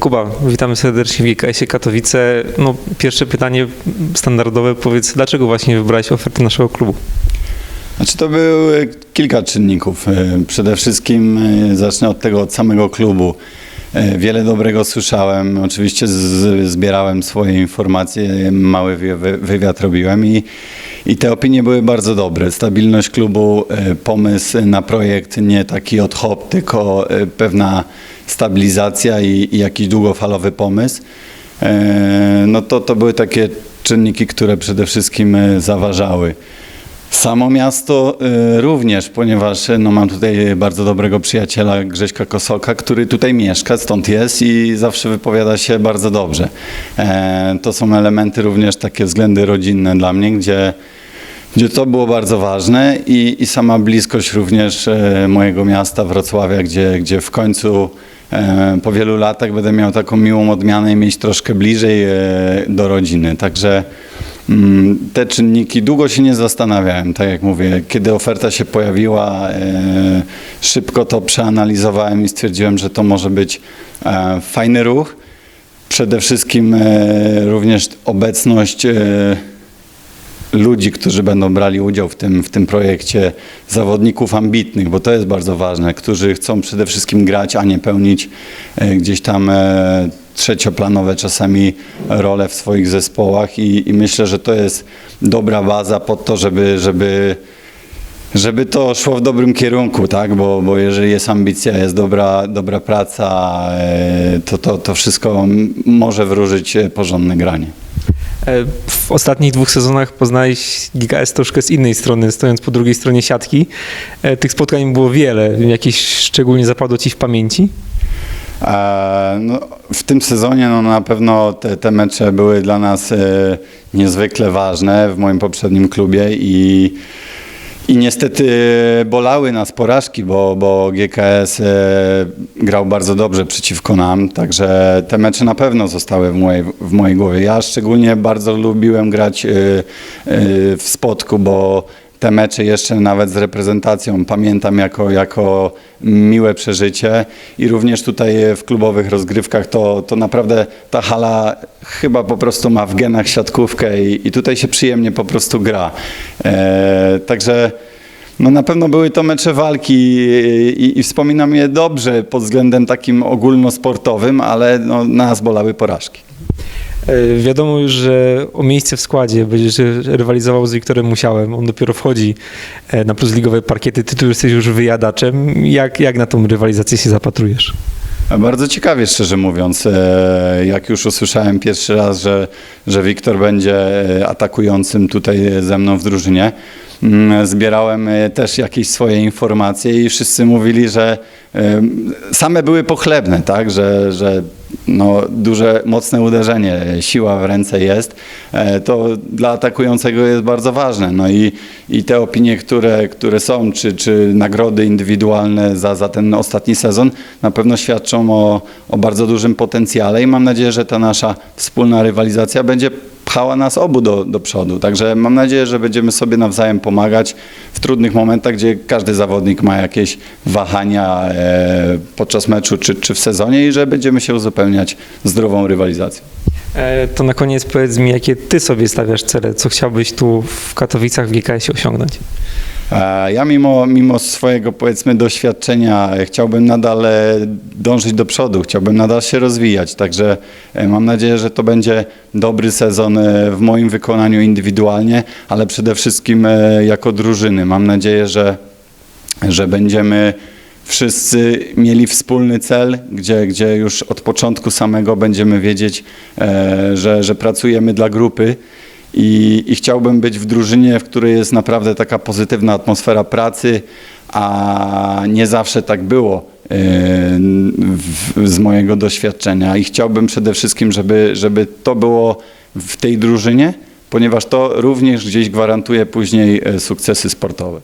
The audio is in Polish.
Kuba, witamy serdecznie w GKS-ie Katowice. No, pierwsze pytanie standardowe, powiedz, dlaczego właśnie wybrałeś ofertę naszego klubu? Znaczy to było kilka czynników. Przede wszystkim e, zacznę od tego, od samego klubu. E, Wiele dobrego słyszałem, oczywiście z, zbierałem swoje informacje, mały wy- wy- wywiad robiłem i, i te opinie były bardzo dobre. Stabilność klubu, e, pomysł na projekt nie taki od hop, tylko e, pewna stabilizacja i, i jakiś długofalowy pomysł. No to, to były takie czynniki, które przede wszystkim zaważały. Samo miasto y, również, ponieważ y, no, mam tutaj bardzo dobrego przyjaciela Grześka Kosoka, który tutaj mieszka, stąd jest i zawsze wypowiada się bardzo dobrze. E, to są elementy również takie względy rodzinne dla mnie, gdzie, gdzie to było bardzo ważne i, i sama bliskość również e, mojego miasta Wrocławia, gdzie, gdzie w końcu e, po wielu latach będę miał taką miłą odmianę i mieć troszkę bliżej do rodziny. Także Te czynniki długo się nie zastanawiałem, tak jak mówię. Kiedy oferta się pojawiła, e, szybko to przeanalizowałem i stwierdziłem, że to może być e, fajny ruch. Przede wszystkim e, również obecność ludzi, którzy będą brali udział w tym, w tym projekcie, zawodników ambitnych, bo to jest bardzo ważne, którzy chcą przede wszystkim grać, a nie pełnić e, gdzieś tam e, trzecioplanowe czasami role w swoich zespołach i, i myślę, że to jest dobra baza pod to, żeby, żeby żeby to szło w dobrym kierunku, tak? Bo, bo jeżeli jest ambicja, jest dobra, dobra praca, e, to, to, to wszystko może wróżyć porządne granie. E, W ostatnich dwóch sezonach poznałeś GKS troszkę z innej strony, stojąc po drugiej stronie siatki. E, Tych spotkań było wiele. Jakieś szczególnie zapadło Ci w pamięci? E, No, w tym sezonie no, na pewno te, te mecze były dla nas niezwykle ważne w moim poprzednim klubie i, i niestety bolały nas porażki, bo, bo GKS e, grał bardzo dobrze przeciwko nam, także te mecze na pewno zostały w mojej, w mojej głowie. Ja szczególnie bardzo lubiłem grać e, e, w Spodku, bo te mecze jeszcze nawet z reprezentacją pamiętam jako, jako miłe przeżycie i również tutaj w klubowych rozgrywkach to, to naprawdę ta hala chyba po prostu ma w genach siatkówkę i, i tutaj się przyjemnie po prostu gra. E, także no na pewno były to mecze walki i, i wspominam je dobrze pod względem takim ogólnosportowym, ale no, nas bolały porażki. E, Wiadomo już, że o miejsce w składzie będziesz rywalizował z Wiktorem Musiałem. On dopiero wchodzi e, na plusligowe parkiety. Ty tu jesteś już wyjadaczem. Jak, jak na tą rywalizację się zapatrujesz? Bardzo ciekawie, szczerze mówiąc. E, Jak już usłyszałem pierwszy raz, że, że Wiktor będzie atakującym tutaj ze mną w drużynie, mm, zbierałem też jakieś swoje informacje i wszyscy mówili, że same były pochlebne, tak, że, że no, duże, mocne uderzenie, siła w ręce jest, e, to dla atakującego jest bardzo ważne. No i, i te opinie, które, które są, czy, czy nagrody indywidualne za, za ten ostatni sezon, na pewno świadczą o, o bardzo dużym potencjale i mam nadzieję, że ta nasza wspólna rywalizacja będzie pchała nas obu do, do przodu. Także mam nadzieję, że będziemy sobie nawzajem pomagać w trudnych momentach, gdzie każdy zawodnik ma jakieś wahania e, podczas meczu czy, czy w sezonie i że będziemy się uzupełniać zdrową rywalizacją. E, To na koniec powiedz mi, jakie ty sobie stawiasz cele, co chciałbyś tu w Katowicach w GKS-ie osiągnąć? Ja mimo, mimo swojego powiedzmy doświadczenia e, chciałbym nadal e, dążyć do przodu, chciałbym nadal się rozwijać, także e, mam nadzieję, że to będzie dobry sezon w moim wykonaniu indywidualnie, ale przede wszystkim jako drużyny. Mam nadzieję, że, że będziemy wszyscy mieli wspólny cel, gdzie, gdzie już od początku samego będziemy wiedzieć, że, że pracujemy dla grupy. I, I chciałbym być w drużynie, w której jest naprawdę taka pozytywna atmosfera pracy, a nie zawsze tak było e, w, z mojego doświadczenia. I chciałbym przede wszystkim, żeby, żeby to było w tej drużynie, ponieważ to również gdzieś gwarantuje później e, sukcesy sportowe.